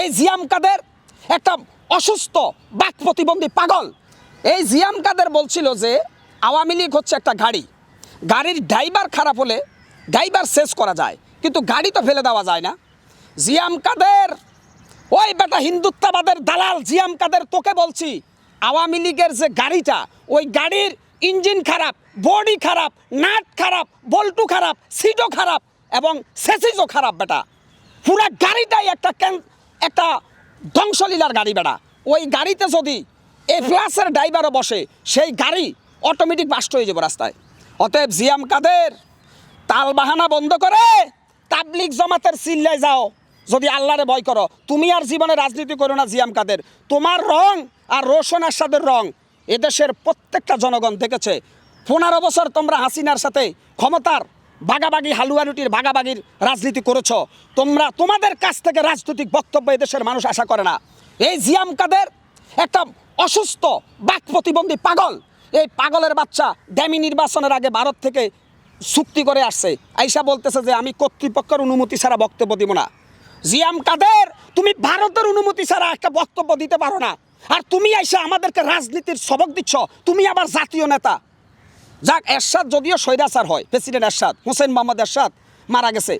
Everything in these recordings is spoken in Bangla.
এই জিয়াম কাদের একটা অসুস্থ বাক প্রতিবন্ধী পাগল। এই জিয়াম কাদের বলছিল যে আওয়ামী লীগ হচ্ছে একটা গাড়ি। গাড়ির ড্রাইভার খারাপ হলে ড্রাইভার শেষ করা যায়, কিন্তু গাড়ি তো ফেলে দেওয়া যায় না। জিয়াম কাদের? ওই বেটা হিন্দুত্ববাদের দালাল, জিয়াম কাদের তোকে বলছি। আওয়ামী লীগের যে গাড়িটা, ওই গাড়ির ইঞ্জিন খারাপ, বডি খারাপ, নাট খারাপ, বল্টু খারাপ, সিটও খারাপ এবং সেসিজও খারাপ বেটা। পুরা গাড়িটাই একটা একটা ধ্বংসলীলার গাড়ি বেটা ওই গাড়িতে যদি এ প্লাসের ড্রাইভারও বসে, সেই গাড়ি অটোমেটিক বাস্ট হয়ে যাবে রাস্তায়। অতএব জিয়াম কাদের, তাল বাহানা বন্ধ করে তাবলিক জমাতের চিল্লায় যাও। যদি আল্লাহরে ভয় করো, তুমি আর জীবনে রাজনীতি করো না জিয়াম কাদের। তোমার রং আর রোশন আসাদের রং এদেশের প্রত্যেকটা জনগণ দেখেছে। পনেরো বছর তোমরা হাসিনার সাথে ক্ষমতার বাগাবাগি হালুয়া রুটির বাগাবাগির রাজনীতি করেছ। তোমরা তোমাদের কাছ থেকে রাজনৈতিক বক্তব্য দেশের মানুষ আশা করে না। এই জিয়াম কাদের? একটা অসুস্থ, বাক প্রতিবন্ধী পাগল। এই পাগলের বাচ্চা ড্যামি নির্বাচনের আগে ভারত থেকে চুক্তি করে আসছে। আইসা বলতেছে যে আমি কর্তৃপক্ষের অনুমতি ছাড়া বক্তব্য দিব না। জিয়াম কাদের? তুমি ভারতের অনুমতি ছাড়া একটা বক্তব্য দিতে পারো না। আর তুমি আইসা আমাদেরকে রাজনীতির সবক দিচ্ছ। তুমি আবার জাতীয় নেতা। যাক, এরশাদ যদিও স্বৈরাচার হয়, প্রেসিডেন্ট এরশাদ, হোসেন মোহাম্মদ এরশাদ মারা গেছে।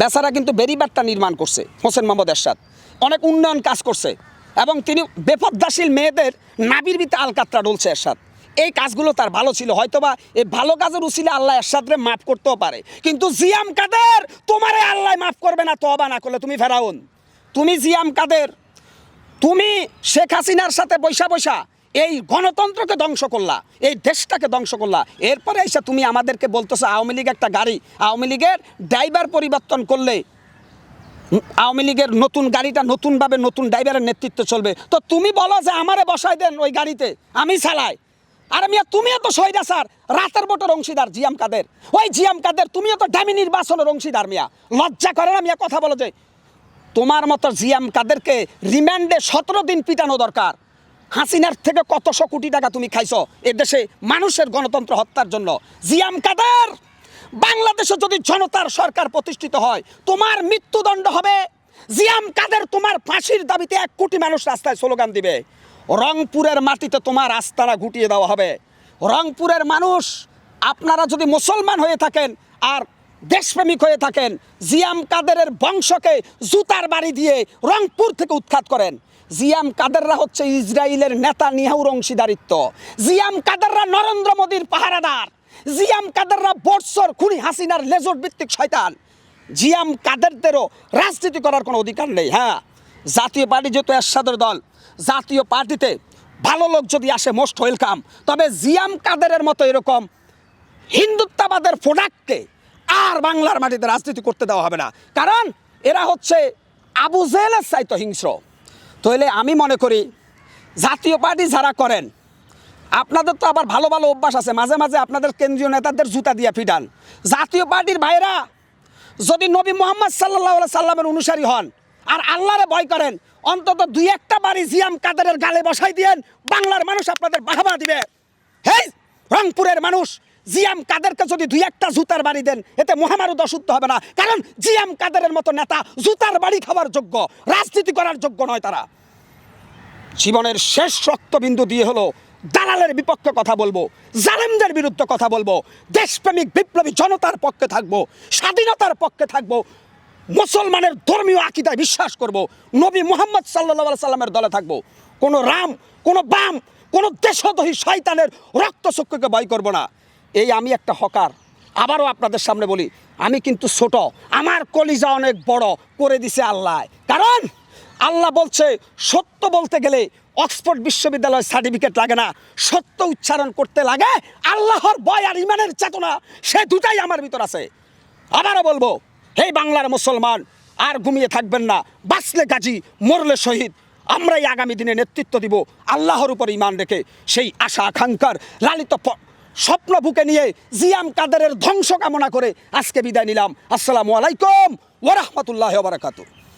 বেচারা কিন্তু বেরিবারটা নির্মাণ করছে, হোসেন মোহাম্মদ এরশাদ। অনেক উন্নয়ন কাজ করছে এবং তিনি বেপদ্দাশীল মেয়েদের নাবির ভিতে আলকাত্রা ডলছে এরশাদ। এই কাজগুলো তার ভালো ছিল, হয়তোবা এই ভালো কাজের উচিলে আল্লাহ এরশাদরে মাফ করতেও পারে। কিন্তু জিয়াম কাদের? তোমারে আল্লাহ মাফ করবে না তবা না করলে তুমি ফেরাউন। তুমি জিয়াম কাদের? তুমি শেখ হাসিনার সাথে বৈশা বৈশা। এই গণতন্ত্রকে ধ্বংস করলা, এই দেশটাকে ধ্বংস করলা। এরপরে এসে তুমি আমাদেরকে বলতেছো, আওয়ামী লীগ একটা গাড়ি। আওয়ামী লীগের ড্রাইভার পরিবর্তন করলে আওয়ামী লীগের নতুন গাড়িটা নতুনভাবে নতুন ড্রাইভারের নেতৃত্ব চলবে। তো তুমি বলো যে আমারে বসাই দেন ওই গাড়িতে, আমি চালাই। আর মিয়া, তুমিও তো সৈরা স্যার, রাতের বোটের অংশীদার জিয়াম কাদের? ওই জিয়াম কাদের, তুমিও তো ডামি নির্বাচনের অংশীদার মিয়া। লজ্জা করে না মিয়া কথা বলো যে, তোমার মতো জিয়াম কাদেরকে রিমান্ডে সতেরো দিন পিটানো দরকার। হাসিনার থেকে কতশো কোটি টাকা তুমি খাইছো? এ দেশে মানুষের গণতন্ত্র হত্যার জন্য। জিয়াম কাদের? বাংলাদেশে যদি জনতার সরকার প্রতিষ্ঠিত হয়, তোমার মৃত্যুদণ্ড হবে। জিয়াম কাদের তোমার ফাঁসির দাবিতে এক কোটি মানুষ রাস্তায় স্লোগান দিবে? রংপুরের মাটিতে তোমার আস্তানা গুটিয়ে দেওয়া হবে। রংপুরের মানুষ, আপনারা যদি মুসলমান হয়ে থাকেন আর দেশপ্রেমিক হয়ে থাকেন, জিয়াম কাদেরের বংশকে জুতার বাড়ি দিয়ে রংপুর থেকে উৎখাত করেন। জিয়াম কাদেররা হচ্ছে ইসরায়েলের নেতা নিহাউর অংশীদারিত্ব। জিয়াম কাদেররা নরেন্দ্র মোদীর পাহারাদার। জিয়াম কাদেররা বৎসর খুনি হাসিনার লেজর ভিত্তিক শয়তান। জিয়াম কাদেরদেরও রাজনীতি করার কোনো অধিকার নেই হ্যাঁ। জাতীয় পার্টি যেহেতু এরশাদের দল, জাতীয় পার্টিতে ভালো লোক যদি আসে, মোস্ট ওয়েলকাম। তবে জিয়াম কাদেরের মতো এরকম হিন্দুত্ববাদের প্রোডাক্টকে আর বাংলার মাটিতে রাজনীতি করতে দেওয়া হবে না। কারণ এরা হচ্ছে আবু জেলের চাইতো হিংস্র। তাহলে আমি মনে করি জাতীয় পার্টি যারা করেন, আপনাদের তো আবার ভালো ভালো অভ্যাস আছে। মাঝে মাঝে আপনাদের কেন্দ্রীয় নেতাদের জুতা দিয়ে পিটান জাতীয় পার্টির ভাইরা যদি নবী মোহাম্মদ সাল্লাহ সাল্লামের অনুসারী হন আর আল্লাহরে ভয় করেন, অন্তত দুই একটা বাড়ি জিয়াম কাদেরের গালে বসাই দিয়েন, বাংলার মানুষ আপনাদের বাহাবা দিবে। হেই, রংপুরের মানুষ জিয়াম কাদেরকে যদি দুই একটা জুতার বাড়ি দেন, এতে মহামারুদ অশুদ্ধ হবে না। কারণ জিয়াম কাদেরের মতো নেতা জুতার বাড়ি খাওয়ার যোগ্য, রাজনীতি করার যোগ্য নয় তারা। জীবনের শেষ রক্তবিন্দু দিয়ে হলো দালালের বিপক্ষে কথা বলব, জালেমদের বিরুদ্ধে কথা বলব, দেশপ্রেমিক বিপ্লবী জনতার পক্ষে থাকব, স্বাধীনতার পক্ষে থাকব, মুসলমানের ধর্মীয় আকিদায় বিশ্বাস করব, নবী মোহাম্মদ সাল্লা সাল্লামের দলে থাকব। কোনো রাম, কোনো বাম, কোনো দেশদহী শয়তানের রক্তচক্ষুকে ভয় করব না। এই আমি একটা হকার। আবারও আপনাদের সামনে বলি, আমি কিন্তু ছোট। আমার কলিজা অনেক বড়, করে দিছে আল্লাহ। কারণ আল্লাহ বলছে, সত্য বলতে গেলে অক্সফোর্ড বিশ্ববিদ্যালয় সার্টিফিকেট লাগে না। সত্য উচ্চারণ করতে লাগে আল্লাহর বয় আর ইমানের চেতনা, সে দুটাই আমার ভিতর আছে। আবারও বলব, হে বাংলার মুসলমান, আর ঘুমিয়ে থাকবেন না। বাঁচলে গাজী, মরলে শহীদ। আমরাই আগামী দিনে নেতৃত্ব দিব আল্লাহর উপর ইমান রেখে। সেই আশা, আকাঙ্ক্ষার লালিত স্বপ্ন বুকে নিয়ে জিয়াম কাদেরের ধ্বংস কামনা করে আজকে বিদায় নিলাম। আসসালামু আলাইকুম ওরহমতুল্লাহ বারাকাতু